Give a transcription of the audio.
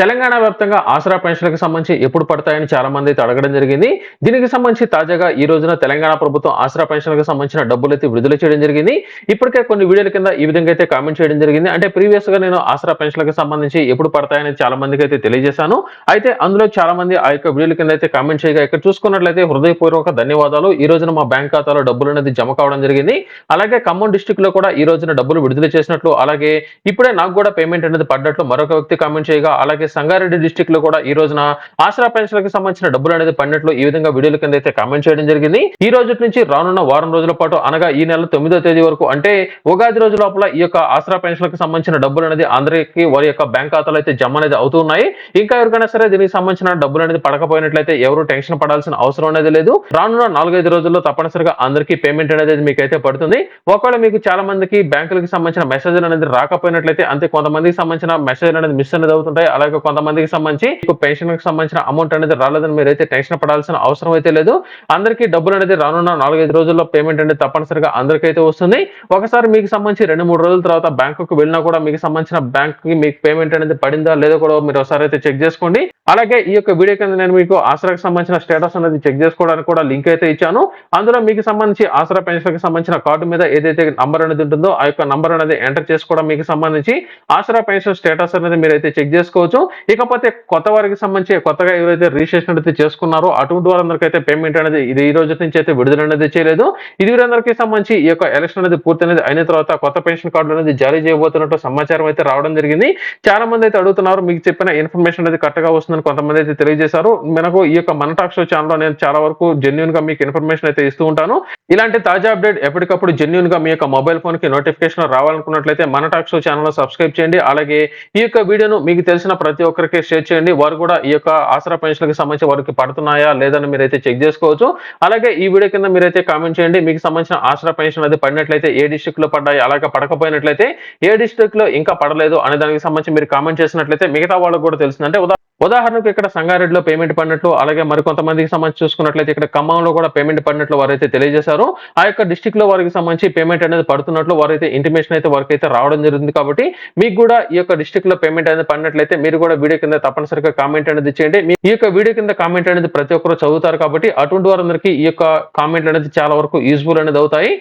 తెలంగాణ వ్యాప్తంగా ఆసరా పెన్షన్లకు సంబంధించి ఎప్పుడు పడతాయని చాలా మంది అయితే అడగడం జరిగింది. దీనికి సంబంధించి తాజాగా ఈ రోజున తెలంగాణ ప్రభుత్వం ఆసరా పెన్షన్లకు సంబంధించిన డబ్బులు అయితే విడుదల చేయడం జరిగింది. ఇప్పటికే కొన్ని వీడియోల కింద ఈ విధంగా అయితే కామెంట్ చేయడం జరిగింది. అంటే ప్రీవియస్గా నేను ఆసరా పెన్షన్లకు సంబంధించి ఎప్పుడు పడతాయని చాలా మందికి అయితే తెలియజేశాను. అయితే అందులో చాలా మంది ఆ యొక్క వీడియోల కింద అయితే కామెంట్ చేయగా ఇక్కడ చూసుకున్నట్లయితే హృదయపూర్వక ధన్యవాదాలు. ఈ రోజున మా బ్యాంక్ ఖాతాలో డబ్బులు అనేది జమ కావడం జరిగింది. అలాగే ఖమ్మం డిస్టిక్లో కూడా ఈ రోజున డబ్బులు విడుదల చేసినట్లు అలాగే ఇప్పుడే నాకు కూడా పేమెంట్ అనేది పడ్డట్లు మరొక వ్యక్తి కామెంట్ చేయగా అలాగే సంగారెడ్డి డిస్టిక్లో కూడా ఈ రోజున ఆసరా పెన్షన్లకు సంబంధించిన డబ్బులు అనేది పడినట్లు ఈ విధంగా వీడియోల కింద అయితే కామెంట్ చేయడం జరిగింది. ఈ రోజు నుంచి రానున్న వారం రోజుల పాటు అనగా ఈ నెల తొమ్మిదో తేదీ వరకు అంటే ఉగాది రోజు లోపల ఈ యొక్క ఆసరా పెన్షన్లకు సంబంధించిన డబ్బులు అనేది అందరికీ వారి యొక్క బ్యాంక్ ఖాతాలో అయితే జమ అనేది అవుతున్నాయి ఇంకా ఎవరికైనా సరే దీనికి సంబంధించిన డబ్బులు అనేది పడకపోయినట్లయితే ఎవరు టెన్షన్ పడాల్సిన అవసరం అనేది లేదు. రానున్న నాలుగైదు రోజుల్లో తప్పనిసరిగా అందరికీ పేమెంట్ అనేది మీకైతే పడుతుంది. ఒకవేళ మీకు చాలా మందికి బ్యాంకులకు సంబంధించిన మెసేజ్ అనేది రాకపోయినట్లయితే అంతే కొంతమందికి సంబంధించిన మెసేజ్ అనేది మిస్ అనేది అవుతుంటాయి. అలాగే కొంతమందికి సంబంధించి మీకు పెన్షన్కి సంబంధించిన అమౌంట్ అనేది రాలేదని మీరైతే టెన్షన్ పడాల్సిన అవసరం అయితే లేదు. అందరికీ డబ్బులు అనేది రానున్న నాలుగైదు రోజుల్లో పేమెంట్ అనేది తప్పనిసరిగా అందరికైతే వస్తుంది. ఒకసారి మీకు సంబంధించి రెండు మూడు రోజుల తర్వాత బ్యాంకుకు వెళ్ళినా కూడా మీకు సంబంధించిన బ్యాంక్కి మీకు పేమెంట్ అనేది పడిందా లేదో కూడా మీరు ఒకసారి అయితే చెక్ చేసుకోండి. అలాగే ఈ యొక్క వీడియో కింద నేను మీకు ఆసరాకు సంబంధించిన స్టేటస్ అనేది చెక్ చేసుకోవడానికి కూడా లింక్ అయితే ఇచ్చాను. అందులో మీకు సంబంధించి ఆసరా పెన్షన్కి సంబంధించిన కార్డు మీద ఏదైతే నంబర్ అనేది ఉంటుందో ఆ యొక్క నంబర్ అనేది ఎంటర్ చేసుకోవడం మీకు సంబంధించి ఆసరా పెన్షన్ స్టేటస్ అనేది మీరు అయితే చెక్ చేసుకోవచ్చు. ఇకపోతే కొత్త వారికి సంబంధించి కొత్తగా ఎవరైతే రిజిస్ట్రేషన్ అయితే చేసుకున్నారో అటువంటి వారందరికీ అయితే పేమెంట్ అనేది ఇది ఈ రోజు నుంచి అయితే విడుదల అనేది చేయలేదు. ఇది వీరందరికీ సంబంధించి ఈ యొక్క ఎలక్షన్ అనేది పూర్తి అనేది అయిన తర్వాత కొత్త పెన్షన్ కార్డులు అనేది జారీ చేయబోతున్నట్టు సమాచారం అయితే రావడం జరిగింది. చాలా మంది అయితే అడుగుతున్నారు మీకు చెప్పిన ఇన్ఫర్మేషన్ అనేది కరెక్ట్గా వస్తుందని కొంతమంది అయితే తెలియజేశారు. మనకు ఈ యొక్క మన టాక్ షో ఛానల్ నేను చాలా వరకు జెన్యున్గా మీకు ఇన్ఫర్మేషన్ అయితే ఇస్తూ ఉంటాను. ఇలాంటి తాజా అప్డేట్ ఎప్పటికప్పుడు జెన్యున్గా మీ యొక్క మొబైల్ ఫోన్కి నోటిఫికేషన్ రావాలనుకున్నట్లయితే మన టాక్ షో ఛానల్ సబ్స్క్రైబ్ చేయండి. అలాగే ఈ యొక్క వీడియోను మీకు తెలిసిన ప్రతి ఒక్కరికి షేర్ చేయండి. వారు కూడా ఈ యొక్క ఆసరా పెన్షన్కి సంబంధించి వారికి పడుతున్నాయా లేదని మీరైతే చెక్ చేసుకోవచ్చు. అలాగే ఈ వీడియో కింద మీరైతే కామెంట్ చేయండి. మీకు సంబంధించిన ఆసరా పెన్షన్ అది పడినట్లయితే ఏ డిస్ట్రిక్ట్లో పడ్డాయి అలాగే పడకపోయినట్లయితే ఏ డిస్ట్రిక్ట్లో ఇంకా పడలేదు అనే దానికి సంబంధించి మీరు కామెంట్ చేసినట్లయితే మిగతా వాళ్ళకు కూడా తెలిసిందంటే అంటే ఉదా ఉదాహరణకు ఇక్కడ సంగారెడ్డిలో పేమెంట్ పడినట్లు అలాగే మరికొంతమందికి సంబంధించి చూసుకున్నట్లయితే ఇక్కడ ఖమ్మంలో కూడా పేమెంట్ పడినట్లు వారైతే తెలియజేశారు. ఆ యొక్క డిస్టిక్లో వారికి సంబంధించి పేమెంట్ అనేది పడుతున్నట్లు వారైతే ఇంటిమేషన్ అయితే వారికి అయితే రావడం జరిగింది కాబట్టి మీకు కూడా ఈ యొక్క డిస్టిక్లో పేమెంట్ అనేది పడినట్లయితే మీరు కూడా వీడియో కింద తప్పనిసరిగా కామెంట్ అనేది చేయండి. మీ ఈ యొక్క వీడియో కింద కామెంట్ అనేది ప్రతి ఒక్కరు చదువుతారు కాబట్టి అటువంటి వారందరికీ ఈ యొక్క కామెంట్ అనేది చాలా వరకు యూజ్ఫుల్ అనేది అవుతాయి.